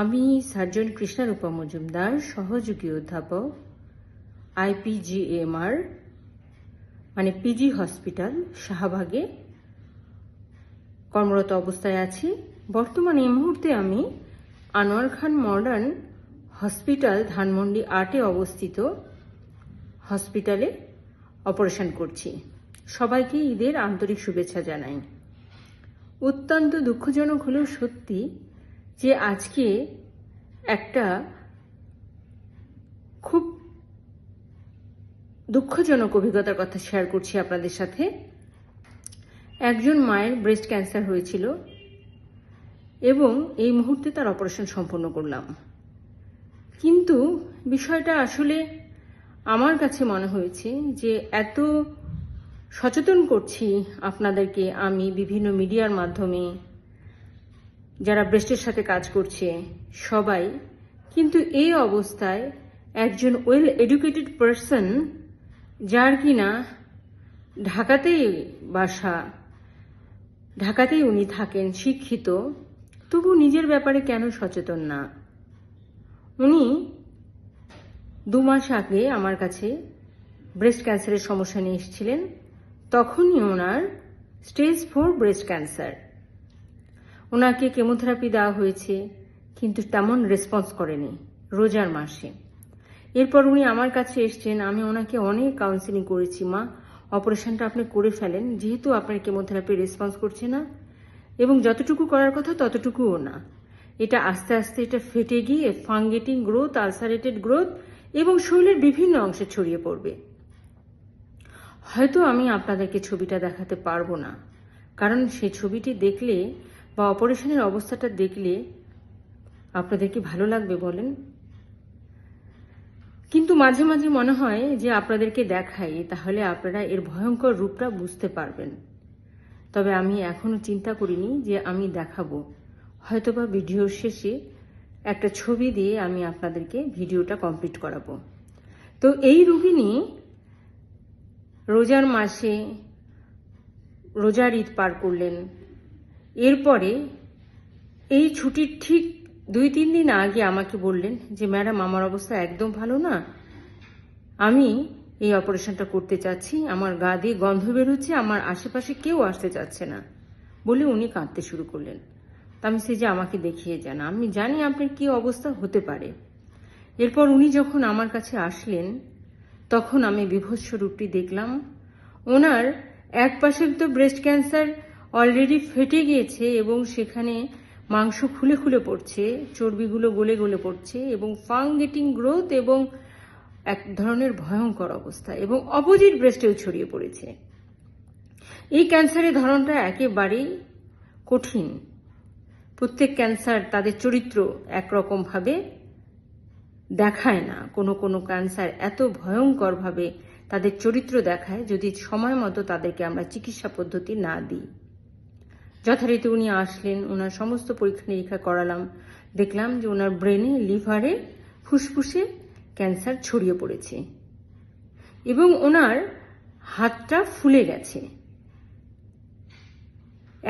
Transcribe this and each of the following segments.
আমি সার্জন কৃষ্ণারূপা মজুমদার, সহযোগী অধ্যাপক, আইপিজিএমআর মানে পিজি হসপিটাল, শাহবাগে কর্মরত অবস্থায় আছি। বর্তমানে এই মুহূর্তে আমি আনোয়ার খান মডার্ন হসপিটাল, ধানমন্ডি আটে অবস্থিত হসপিটালে অপারেশন করছি। সবাইকে ঈদের আন্তরিক শুভেচ্ছা জানাই। অত্যন্ত দুঃখজনক হলেও সত্যি যে আজকে একটা খুব দুঃখজনক অভিজ্ঞতার কথা শেয়ার করছি আপনাদের সাথে। একজন মায়ের ব্রেস্ট ক্যান্সার হয়েছিল এবং এই মুহূর্তে তার অপারেশন সম্পন্ন করলাম। কিন্তু বিষয়টা আসলে আমার কাছে মনে হয়েছে যে এত সচেতন করছি আপনাদেরকে আমি বিভিন্ন মিডিয়ার মাধ্যমে যারা ব্রেস্টের সাথে কাজ করছে, সবাই কিন্তু এই অবস্থায় একজন ওয়েল এডুকেটেড পারসন যার কিনা ঢাকাতেই বাসা, ঢাকাতেই উনি থাকেন, শিক্ষিত, তবু নিজের ব্যাপারে কেন সচেতন না? উনি দু মাস আগে আমার কাছে ব্রেস্ট ক্যান্সারের সমস্যা নিয়ে এসেছিলেন, তখনই ওনার স্টেজ ফোর ব্রেস্ট ক্যান্সার ওনাকে কেমোথেরাপি দেওয়া হয়েছে, কিন্তু তেমন রেসপন্স করেনি রোজার মাসে। এরপর উনি আমার কাছে এসছেন, আমি ওনাকে অনেক কাউন্সিলিং করেছি, মা, অপারেশনটা আপনি করে ফেলেন, যেহেতু আপনার কেমোথেরাপি রেসপন্স করছে না, এবং যতটুকু করার কথা ততটুকুও না। এটা আস্তে আস্তে এটা ফেটে গিয়ে ফাঙ্গেটিং গ্রোথ আলসারেটেড গ্রোথ এবং শরীরের বিভিন্ন অংশে ছড়িয়ে পড়বে। হয়তো আমি আপনাদেরকে ছবিটা দেখাতে পারব না, কারণ সেই ছবিটি দেখলে বা অপারেশনের অবস্থাটা দেখলে আপনাদের কি ভালো লাগবে বলেন? কিন্তু মাঝে মাঝে মনে হয় যে আপনাদেরকে দেখাই, তাহলে আপনারা এর ভয়ঙ্কর রূপটা বুঝতে পারবেন। তবে আমি এখনও চিন্তা করিনি যে আমি দেখাবো। হয়তোবা ভিডিওর শেষে একটা ছবি দিয়ে আমি আপনাদেরকে ভিডিওটা কমপ্লিট করাবো। তো এই রুগিনী রোজার মাসে রোজার ঈদ পার করলেন এরপরে এই ছুটির ঠিক দুই, তিন দিন আগে আমাকে বললেন যে, ম্যাডাম, আমার অবস্থা একদম ভালো না। আমি এই অপারেশনটা করতে চাচ্ছি। আমার গা দিয়ে গন্ধ বেরোচ্ছে। আমার আশেপাশে কেউ আসতে চাচ্ছে না। বলে উনি কাঁদতে শুরু করলেন। তা আমি সে যে আমাকে দেখিয়ে যান। আমি জানি আপনার কি অবস্থা হতে পারে। এরপর উনি যখন আমার কাছে আসলেন, তখন আমি বিভৎস রূপটি দেখলাম। ওনার এক পাশে তো ব্রেস্ট ক্যান্সার অলরেডি ফেটে গিয়েছে এবং সেখানে মাংস খুলে খুলে পড়ছে, চর্বিগুলো গলে গলে পড়ছে এবং ফাং গেটিং গ্রোথ এবং এক ধরনের ভয়ঙ্কর অবস্থা এবং অপোজিট ব্রেস্টেও ছড়িয়ে পড়েছে। এই ক্যান্সারের ধরনটা একেবারেই কঠিন। প্রত্যেক ক্যান্সার তাদের চরিত্র একরকমভাবে দেখায় না। কোনো কোনো ক্যান্সার এত ভয়ঙ্করভাবে তাদের চরিত্র দেখায় যদি সময় মতো তাদেরকে আমরা চিকিৎসা পদ্ধতি না দিই। যথারীতি উনি আসলেন ওনার সমস্ত পরীক্ষা নিরীক্ষা করালাম। দেখলাম যে ওনার ব্রেনে লিভারে ফুসফুসে ক্যান্সার ছড়িয়ে পড়েছে এবং ওনার হাতটা ফুলে গেছে।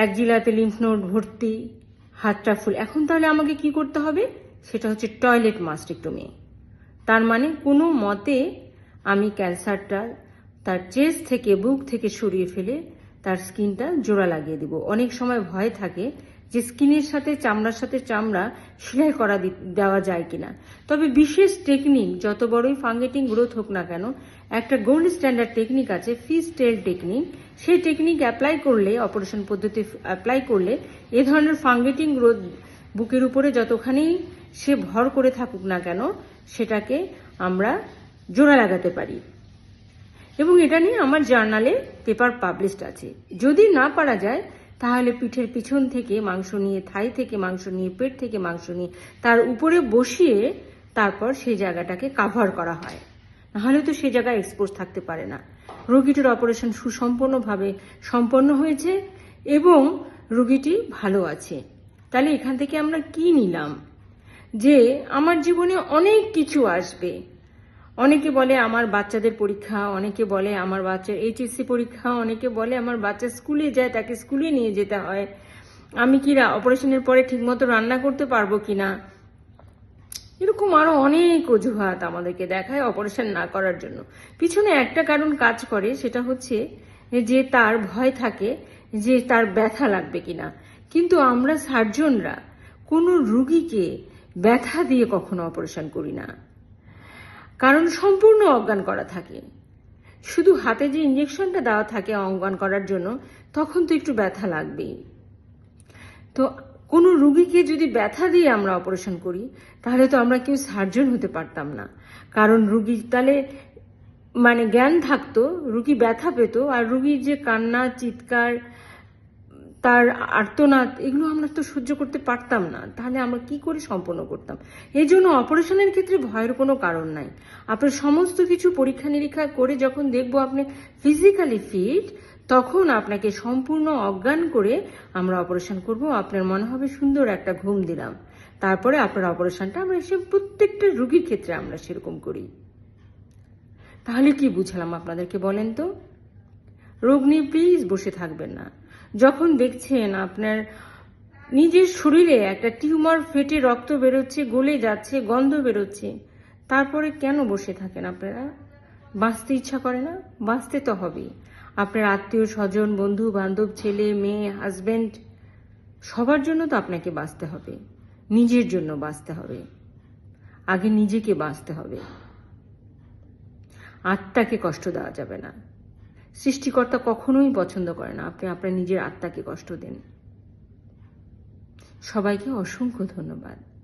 এক জিলাতে লিম্ফ নোড ভর্তি, হাতটা ফুল। এখন তাহলে আমাকে কি করতে হবে? সেটা হচ্ছে টয়লেট মাস্টেক্টমি তার মানে কোনো মতে আমি ক্যান্সারটা তার চেস্ট থেকে বুক থেকে সরিয়ে ফেলে তার স্কিনটা জোড়া লাগিয়ে দিব। অনেক সময় ভয় থাকে যে স্কিনের সাথে, চামড়ার সাথে চামড়া সেলাই করা দেওয়া যায় কিনা। তবে বিশেষ টেকনিক যত বড়ই ফাঙ্গেটিং গ্রোথ হোক না কেন, একটা গোল্ড স্ট্যান্ডার্ড টেকনিক আছে ফিস টেল টেকনিক সেই টেকনিক অ্যাপ্লাই করলে অপারেশন পদ্ধতি অ্যাপ্লাই করলে এ ধরনের ফাঙ্গেটিং গ্রোথ বুকের উপরে যতখানি সে ভর করে থাকুক না কেন, সেটাকে আমরা জোড়া লাগাতে পারি। এবং এটা নিয়ে আমার জার্নালে পেপার পাবলিশড আছে। যদি না পারা যায়, তাহলে পিঠের পিছন থেকে মাংস নিয়ে, থাই থেকে মাংস নিয়ে, পেট থেকে মাংস নিয়ে, তার উপরে বসিয়ে তারপর সেই জায়গাটাকে কাভার করা হয়। নাহলে তো সেই জায়গায় এক্সপোজ থাকতে পারে না। রোগীটির অপারেশন সুসম্পন্নভাবে সম্পন্ন হয়েছে এবং রোগীটি ভালো আছে। তাহলে এখান থেকে আমরা কি নিলাম? যে আমার জীবনে অনেক কিছু আসবে। অনেকে বলে আমার বাচ্চাদের পরীক্ষা, অনেকে বলে আমার বাচ্চার এইচএসসি পরীক্ষা, অনেকে বলে আমার বাচ্চা স্কুলে যায়, তাকে স্কুলে নিয়ে যেতে হয়। আমি কি অপারেশনের পরে ঠিকমতো রান্না করতে পারব কিনা এরকম আরও অনেক অজুহাত আমাদেরকে দেখায় অপারেশন না করার জন্য। পিছনে একটা কারণ কাজ করে, সেটা হচ্ছে যে তার ভয় থাকে যে তার ব্যথা লাগবে কিনা কিন্তু আমরা সার্জনরা কোনো রুগীকে ব্যথা দিয়ে কখনো অপারেশন করি না। কারণ সম্পূর্ণ অজ্ঞান করা থাকে। শুধু হাতে যে ইঞ্জেকশনটা দেওয়া থাকে অজ্ঞান করার জন্য, তখন তো একটু ব্যথা লাগবেই। তো কোনো রুগীকে যদি ব্যথা দিয়ে আমরা অপারেশন করি, তাহলে তো আমরা কেউ সার্জন হতে পারতাম না। কারণ রুগী তাহলে মানে জ্ঞান থাকতো, রুগী ব্যথা পেত, আর রুগীর যে কান্না, চিৎকার তার আর্তনাদ, এগুলো আমরা তো সহ্য করতে পারতাম না। তাহলে আমরা কি করে সম্পন্ন করতাম? এই জন্য অপারেশনের ক্ষেত্রে ভয়ের কোনো কারণ নাই। আপনার সমস্ত কিছু পরীক্ষা নিরীক্ষা করে যখন দেখব আপনি ফিজিক্যালি ফিট তখন আপনাকে সম্পূর্ণ অজ্ঞান করে আমরা অপারেশন করব। আপনার মনে হবে সুন্দর একটা ঘুম দিলাম। তারপরে আপনার অপারেশনটা আমরা সে প্রত্যেকটা রুগীর ক্ষেত্রে আমরা সেরকম করি। তাহলে কি বুঝালাম আপনাদেরকে বলেন তো? রোগ নিয়ে প্লিজ বসে থাকবেন না। যখন দেখছেন আপনার নিজের শরীরে একটা টিউমার ফেটে রক্ত বেরোচ্ছে, গলে যাচ্ছে, গন্ধ বেরোচ্ছে, তারপরে কেন বসে থাকেন আপনারা? বাঁচতে ইচ্ছা করে না? বাঁচতে তো হবেই। আপনার আত্মীয়, স্বজন, বন্ধু, বান্ধব, ছেলে, মেয়ে হাজবেন্ড সবার জন্য তো আপনাকে বাঁচতে হবে। নিজের জন্য বাঁচতে হবে। আগে নিজেকে বাঁচতে হবে। আত্মাকে কষ্ট দেওয়া যাবে না। সৃষ্টিকর্তা কখনোই পছন্দ করে না। আপনি আপনার নিজের আত্মাকে কষ্ট দেন। সবাইকে অসংখ্য ধন্যবাদ।